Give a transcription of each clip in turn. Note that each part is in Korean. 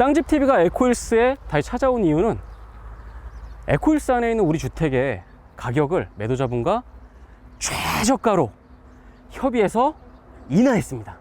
땅집 TV가 에코힐스에 다시 찾아온 이유는 에코힐스 안에 있는 우리 주택의 가격을 매도자분과 최저가로 협의해서 인하했습니다.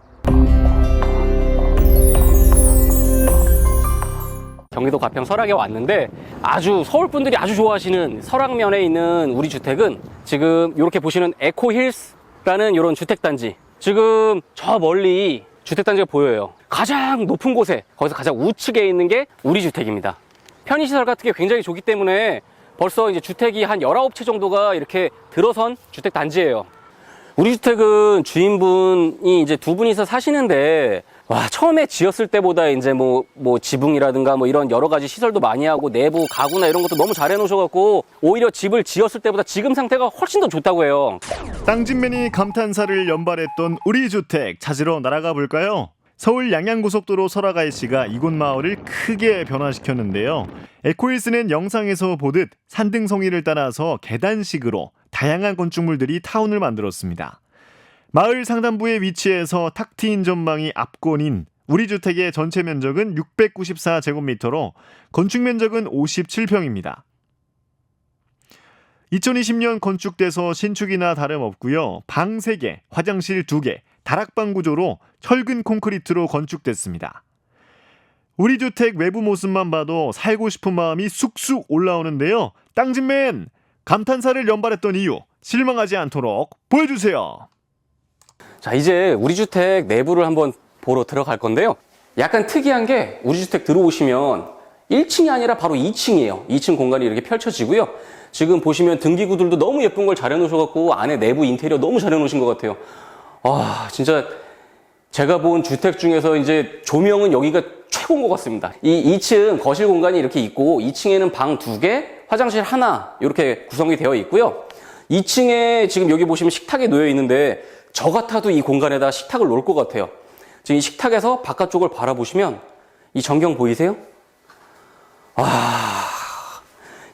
경기도 가평 설악에 왔는데 아주 서울 분들이 아주 좋아하시는 설악면에 있는 우리 주택은 지금 이렇게 보시는 에코힐스라는 이런 주택단지 지금 저 멀리 주택단지가 보여요. 가장 높은 곳에 거기서 가장 우측에 있는 게 우리 주택입니다. 편의시설 같은 게 굉장히 좋기 때문에 벌써 이제 주택이 한 19채 정도가 이렇게 들어선 주택단지예요. 우리 주택은 주인분이 이제 두 분이서 사시는데 와 처음에 지었을 때보다 이제 뭐 뭐 지붕이라든가 뭐 이런 여러 가지 시설도 많이 하고 내부 가구나 이런 것도 너무 잘 해놓으셔갖고 오히려 집을 지었을 때보다 지금 상태가 훨씬 더 좋다고 해요. 땅집맨이 감탄사를 연발했던 우리 주택 찾으러 날아가 볼까요? 서울 양양고속도로 설악아이 씨가 이곳 마을을 크게 변화시켰는데요. 에코힐스는 영상에서 보듯 산등성이를 따라서 계단식으로 다양한 건축물들이 타운을 만들었습니다. 마을 상단부에 위치해서 탁 트인 전망이 압권인 우리 주택의 전체 면적은 694제곱미터로 건축 면적은 57평입니다. 2020년 건축돼서 신축이나 다름없고요. 방 3개, 화장실 2개, 다락방 구조로 철근 콘크리트로 건축됐습니다. 우리 주택 외부 모습만 봐도 살고 싶은 마음이 쑥쑥 올라오는데요. 땅집맨 감탄사를 연발했던 이유 실망하지 않도록 보여주세요. 자 이제 우리 주택 내부를 한번 보러 들어갈 건데요. 약간 특이한 게 우리 주택 들어오시면 1층이 아니라 바로 2층이에요. 2층 공간이 이렇게 펼쳐지고요. 지금 보시면 등기구들도 너무 예쁜 걸 잘 해놓으셔갖고 안에 내부 인테리어 너무 잘 해놓으신 것 같아요. 아 진짜 제가 본 주택 중에서 이제 조명은 여기가 최고인 것 같습니다. 이 2층 거실 공간이 이렇게 있고 2층에는 방 2개, 화장실 하나 이렇게 구성이 되어 있고요. 2층에 지금 여기 보시면 식탁이 놓여 있는데 저 같아도 이 공간에다 식탁을 놓을 것 같아요. 지금 이 식탁에서 바깥쪽을 바라보시면 이 전경 보이세요? 아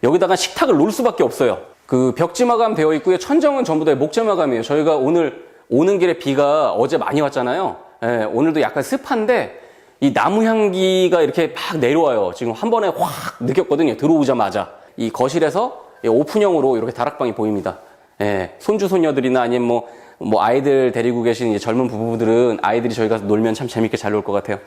여기다가 식탁을 놓을 수밖에 없어요. 그 벽지 마감 되어 있고요. 천정은 전부 다 목재 마감이에요. 저희가 오늘 오는 길에 비가 어제 많이 왔잖아요. 예, 오늘도 약간 습한데 이 나무 향기가 이렇게 막 내려와요. 지금 한 번에 확 느꼈거든요. 들어오자마자 이 거실에서 이 오픈형으로 이렇게 다락방이 보입니다. 예, 손주 손녀들이나 아니면 뭐, 뭐 아이들 데리고 계신 이제 젊은 부부들은 아이들이 저희 가서 놀면 참 재밌게 잘 놀 것 같아요.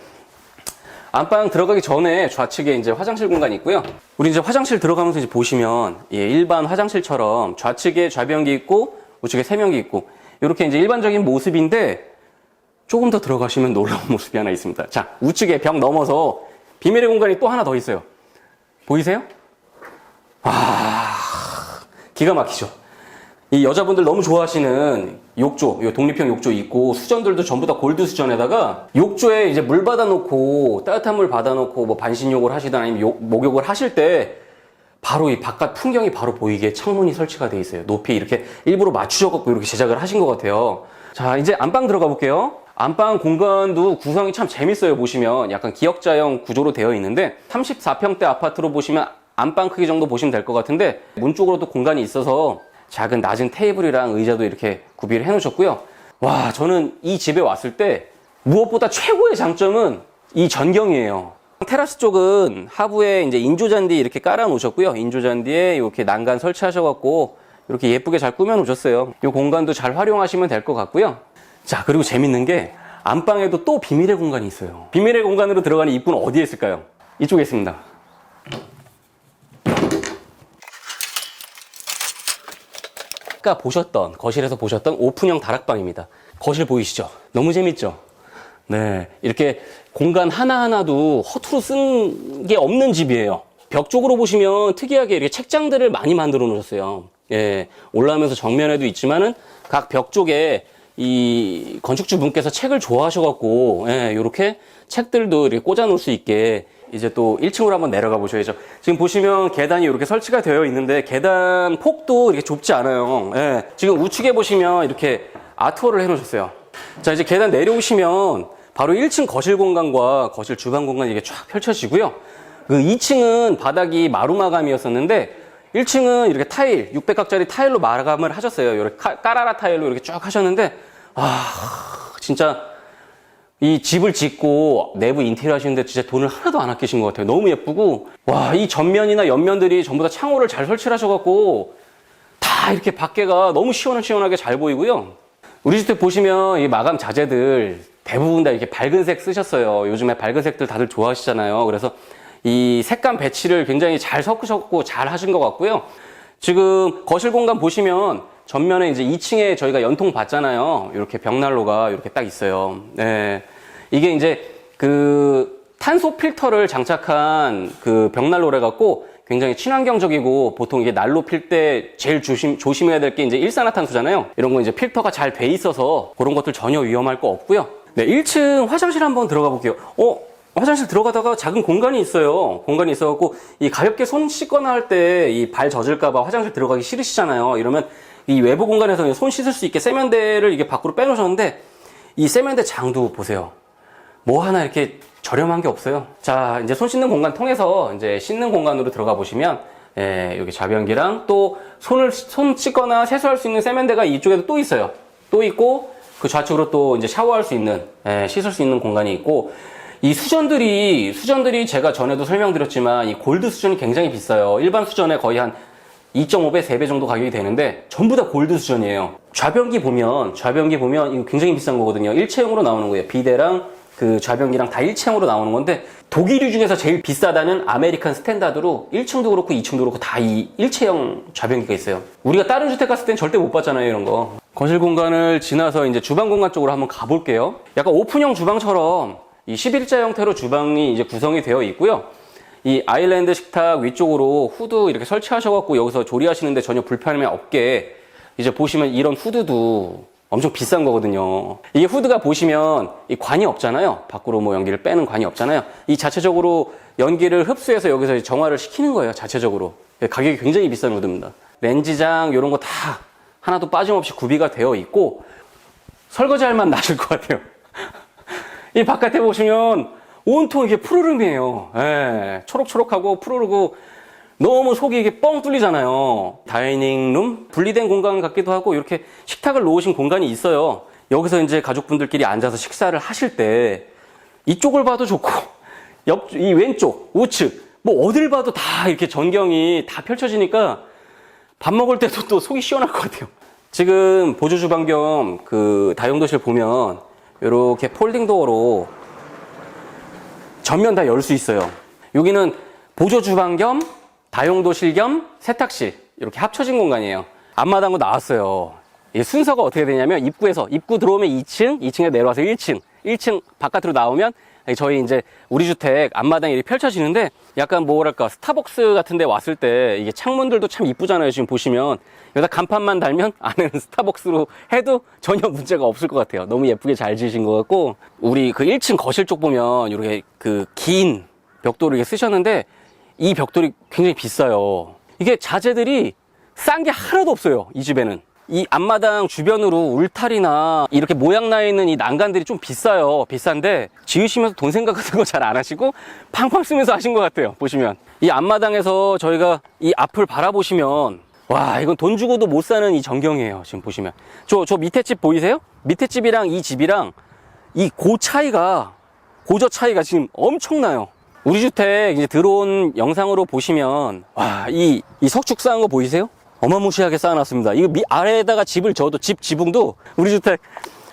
안방 들어가기 전에 좌측에 이제 화장실 공간이 있고요. 우리 이제 화장실 들어가면서 이제 보시면 예, 일반 화장실처럼 좌측에 좌변기 있고 우측에 세면기 있고 이렇게 이제 일반적인 모습인데 조금 더 들어가시면 놀라운 모습이 하나 있습니다. 자, 우측에 벽 넘어서 비밀의 공간이 또 하나 더 있어요. 보이세요? 아, 기가 막히죠. 이 여자분들 너무 좋아하시는 욕조, 요 독립형 욕조 있고 수전들도 전부 다 골드 수전에다가 욕조에 이제 물 받아놓고 따뜻한 물 받아놓고 뭐 반신욕을 하시거나 아니면 욕- 목욕을 하실 때 바로 이 바깥 풍경이 바로 보이게 창문이 설치가 돼 있어요. 높이 이렇게 일부러 맞추셔갖고 이렇게 제작을 하신 것 같아요. 자, 이제 안방 들어가 볼게요. 안방 공간도 구성이 참 재밌어요. 보시면 약간 기역자형 구조로 되어 있는데 34평대 아파트로 보시면 안방 크기 정도 보시면 될 것 같은데 문 쪽으로도 공간이 있어서 작은 낮은 테이블이랑 의자도 이렇게 구비를 해 놓으셨고요. 와, 저는 이 집에 왔을 때 무엇보다 최고의 장점은 이 전경이에요. 테라스 쪽은 하부에 이제 인조잔디 이렇게 깔아 놓으셨고요. 인조잔디에 이렇게 난간 설치하셔갖고 이렇게 예쁘게 잘 꾸며 놓으셨어요. 이 공간도 잘 활용하시면 될 것 같고요. 자, 그리고 재밌는 게 안방에도 또 비밀의 공간이 있어요. 비밀의 공간으로 들어가는 입구는 어디에 있을까요? 이쪽에 있습니다. 아까 보셨던 거실에서 보셨던 오픈형 다락방입니다. 거실 보이시죠? 너무 재밌죠? 네, 이렇게 공간 하나하나도 허투루 쓴 게 없는 집이에요. 벽 쪽으로 보시면 특이하게 이렇게 책장들을 많이 만들어 놓으셨어요. 예, 올라오면서 정면에도 있지만은 각 벽 쪽에 이 건축주 분께서 책을 좋아하셔갖고, 예, 요렇게 책들도 이렇게 꽂아 놓을 수 있게 이제 또 1층으로 한번 내려가 보셔야죠. 지금 보시면 계단이 이렇게 설치가 되어 있는데 계단 폭도 이렇게 좁지 않아요. 예, 지금 우측에 보시면 이렇게 아트월을 해 놓으셨어요. 자, 이제 계단 내려오시면 바로 1층 거실 공간과 거실 주방 공간이 이게 쫙 펼쳐지고요. 그 2층은 바닥이 마루 마감이었었는데 1층은 이렇게 타일, 600각짜리 타일로 마감을 하셨어요. 이렇게 카- 까라라 타일로 이렇게 쭉 하셨는데 아, 진짜 이 집을 짓고 내부 인테리어 하시는데 진짜 돈을 하나도 안 아끼신 것 같아요. 너무 예쁘고, 와, 이 전면이나 옆면들이 전부 다 창호를 잘 설치를 하셔갖고, 다 이렇게 밖에가 너무 시원시원하게 잘 보이고요. 우리 주택 보시면 이 마감 자재들 대부분 다 이렇게 밝은 색 쓰셨어요. 요즘에 밝은 색들 다들 좋아하시잖아요. 그래서 이 색감 배치를 굉장히 잘 섞으셨고 잘 하신 것 같고요. 지금 거실 공간 보시면 전면에 이제 2층에 저희가 연통 받잖아요. 이렇게 벽난로가 이렇게 딱 있어요. 네. 이게 이제 그 탄소 필터를 장착한 그 벽난로래 갖고 굉장히 친환경적이고 보통 이게 난로 필 때 제일 조심, 조심해야 될 게 이제 일산화탄소잖아요. 이런 거 이제 필터가 잘돼 있어서 그런 것들 전혀 위험할 거 없고요. 네, 1층 화장실 한번 들어가 볼게요. 어, 화장실 들어가다가 작은 공간이 있어요. 공간이 있어갖고 이 가볍게 손 씻거나 할 때 이 발 젖을까봐 화장실 들어가기 싫으시잖아요. 이러면 이 외부 공간에서 손 씻을 수 있게 세면대를 이게 밖으로 빼놓으셨는데 이 세면대 장도 보세요. 뭐 하나 이렇게 저렴한 게 없어요. 자, 이제 손 씻는 공간 통해서 이제 씻는 공간으로 들어가 보시면 예, 여기 좌변기랑 또 손을 손 씻거나 세수할 수 있는 세면대가 이쪽에도 또 있어요. 또 있고 그 좌측으로 또 이제 샤워할 수 있는 예, 씻을 수 있는 공간이 있고 이 수전들이 수전들이 제가 전에도 설명드렸지만 이 골드 수전이 굉장히 비싸요. 일반 수전에 거의 한 2.5배, 3배 정도 가격이 되는데 전부 다 골드 수전이에요. 좌변기 보면 좌변기 보면 이거 굉장히 비싼 거거든요. 일체형으로 나오는 거예요. 비대랑 그 좌변기랑 다 일체형으로 나오는 건데 독일유 중에서 제일 비싸다는 아메리칸 스탠다드로 1층도 그렇고 2층도 그렇고 다 이 일체형 좌변기가 있어요. 우리가 다른 주택 갔을 땐 절대 못 봤잖아요, 이런 거. 거실 공간을 지나서 이제 주방 공간 쪽으로 한번 가볼게요. 약간 오픈형 주방처럼 이 11자 형태로 주방이 이제 구성이 되어 있고요. 이 아일랜드 식탁 위쪽으로 후드 이렇게 설치하셔갖고 여기서 조리하시는데 전혀 불편함이 없게 이제 보시면 이런 후드도 엄청 비싼 거거든요. 이게 후드가 보시면 이 관이 없잖아요. 밖으로 뭐 연기를 빼는 관이 없잖아요. 이 자체적으로 연기를 흡수해서 여기서 정화를 시키는 거예요. 자체적으로. 가격이 굉장히 비싼 후드입니다. 렌지장 이런 거 다 하나도 빠짐없이 구비가 되어 있고 설거지할 만 나실 것 같아요. 이 바깥에 보시면 온통 이게 푸르름이에요. 예, 초록초록하고 푸르르고 너무 속이 이게 뻥 뚫리잖아요. 다이닝룸 분리된 공간 같기도 하고 이렇게 식탁을 놓으신 공간이 있어요. 여기서 이제 가족분들끼리 앉아서 식사를 하실 때 이쪽을 봐도 좋고 옆 이 왼쪽 우측 뭐 어딜 봐도 다 이렇게 전경이 다 펼쳐지니까 밥 먹을 때도 또 속이 시원할 것 같아요. 지금 보조 주방 겸 그 다용도실 보면 이렇게 폴딩 도어로 전면 다 열 수 있어요. 여기는 보조 주방 겸 다용도실 겸 세탁실 이렇게 합쳐진 공간이에요. 앞마당도 나왔어요. 이 순서가 어떻게 되냐면 입구에서 입구 들어오면 2층, 2층에 내려와서 1층, 1층 바깥으로 나오면 저희 이제 우리 주택 앞마당이 이렇게 펼쳐지는데 약간 뭐랄까 스타벅스 같은 데 왔을 때 이게 창문들도 참 이쁘잖아요. 지금 보시면 여기다 간판만 달면 안에는 스타벅스로 해도 전혀 문제가 없을 것 같아요. 너무 예쁘게 잘 지으신 것 같고 우리 그 1층 거실 쪽 보면 이렇게 그 긴 벽돌을 이렇게 쓰셨는데 이 벽돌이 굉장히 비싸요. 이게 자재들이 싼 게 하나도 없어요. 이 집에는. 이 앞마당 주변으로 울타리나 이렇게 모양 나 있는 이 난간들이 좀 비싸요. 비싼데 지으시면서 돈 생각 같은 거 잘 안 하시고 팡팡 쓰면서 하신 것 같아요. 보시면. 이 앞마당에서 저희가 이 앞을 바라보시면 와, 이건 돈 주고도 못 사는 이 전경이에요. 지금 보시면. 저, 저 밑에 집 보이세요? 밑에 집이랑 이 집이랑 이 고 차이가, 고저 차이가 지금 엄청나요. 우리 주택 이제 들어온 영상으로 보시면 와, 이, 이 석축 쌓은 거 보이세요? 어마무시하게 쌓아놨습니다. 이거 미, 아래에다가 집을 져도 집 지붕도 우리 주택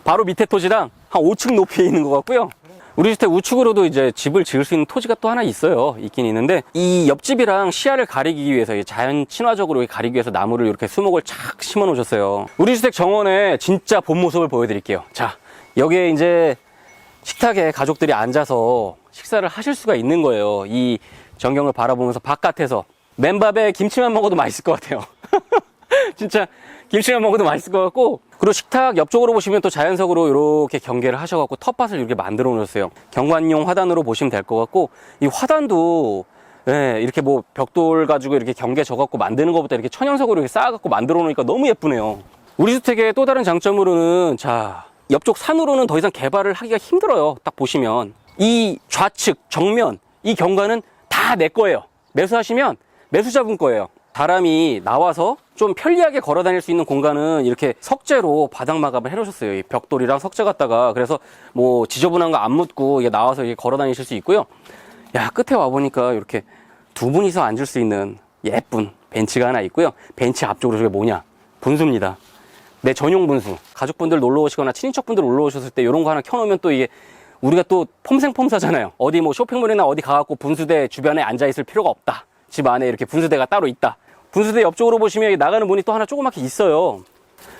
바로 밑에 토지랑 한 5층 높이에 있는 것 같고요. 우리 주택 우측으로도 이제 집을 지을 수 있는 토지가 또 하나 있어요. 있긴 있는데 이 옆집이랑 시야를 가리기 위해서 이 자연 친화적으로 가리기 위해서 나무를 이렇게 수목을 착 심어 놓으셨어요. 우리 주택 정원의 진짜 본 모습을 보여드릴게요. 자, 여기에 이제 식탁에 가족들이 앉아서 식사를 하실 수가 있는 거예요. 이 전경을 바라보면서 바깥에서 맨밥에 김치만 먹어도 맛있을 것 같아요. 진짜 김치만 먹어도 맛있을 것 같고 그리고 식탁 옆쪽으로 보시면 또 자연석으로 이렇게 경계를 하셔갖고 텃밭을 이렇게 만들어 놓으셨어요. 경관용 화단으로 보시면 될 것 같고 이 화단도 예, 이렇게 뭐 벽돌 가지고 이렇게 경계 져갖고 만드는 것보다 이렇게 천연석으로 이렇게 쌓아갖고 만들어 놓으니까 너무 예쁘네요. 우리 주택의 또 다른 장점으로는 자 옆쪽 산으로는 더 이상 개발을 하기가 힘들어요. 딱 보시면 이 좌측 정면 이 경관은 다 내 거예요. 매수하시면 매수자분 거예요. 사람이 나와서 좀 편리하게 걸어 다닐 수 있는 공간은 이렇게 석재로 바닥 마감을 해 놓으셨어요. 이 벽돌이랑 석재 갖다가. 그래서 뭐 지저분한 거 안 묻고 이게 나와서 이게 걸어 다니실 수 있고요. 야, 끝에 와 보니까 이렇게 두 분이서 앉을 수 있는 예쁜 벤치가 하나 있고요. 벤치 앞쪽으로 저게 뭐냐? 분수입니다. 내 전용 분수. 가족분들 놀러 오시거나 친인척분들 놀러 오셨을 때 이런 거 하나 켜 놓으면 또 이게 우리가 또 폼생폼사잖아요. 어디 뭐 쇼핑몰이나 어디 가갖고 분수대 주변에 앉아 있을 필요가 없다. 집 안에 이렇게 분수대가 따로 있다. 분수대 옆쪽으로 보시면 나가는 문이 또 하나 조그맣게 있어요.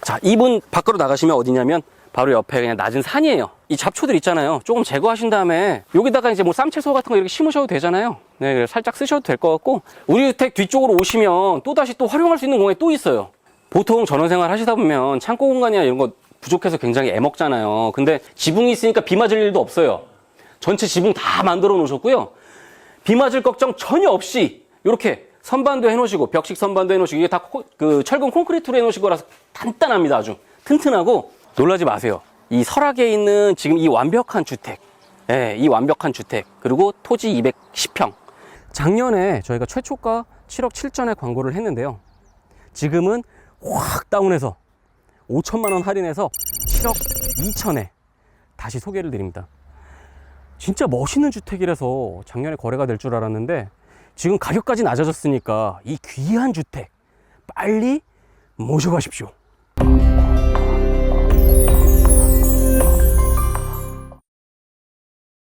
자, 이분 밖으로 나가시면 어디냐면 바로 옆에 그냥 낮은 산이에요. 이 잡초들 있잖아요. 조금 제거하신 다음에 여기다가 이제 뭐 쌈채소 같은 거 이렇게 심으셔도 되잖아요. 네, 살짝 쓰셔도 될 것 같고 우리 주택 뒤쪽으로 오시면 또 다시 또 활용할 수 있는 공간이 또 있어요. 보통 전원생활 하시다 보면 창고 공간이나 이런 거 부족해서 굉장히 애먹잖아요. 근데 지붕이 있으니까 비 맞을 일도 없어요. 전체 지붕 다 만들어 놓으셨고요. 비 맞을 걱정 전혀 없이 이렇게 선반도 해놓으시고 벽식 선반도 해놓으시고 이게 다 그 철근 콘크리트로 해놓으신 거라서 단단합니다. 아주 튼튼하고 놀라지 마세요. 이 설악에 있는 지금 이 완벽한 주택, 예, 이 완벽한 주택 그리고 토지 210평. 작년에 저희가 최초가 7억 7천에 광고를 했는데요. 지금은 확 다운해서 5천만 원 할인해서 7억 2천에 다시 소개를 드립니다. 진짜 멋있는 주택이라서 작년에 거래가 될 줄 알았는데 지금 가격까지 낮아졌으니까 이 귀한 주택 빨리 모셔가십시오.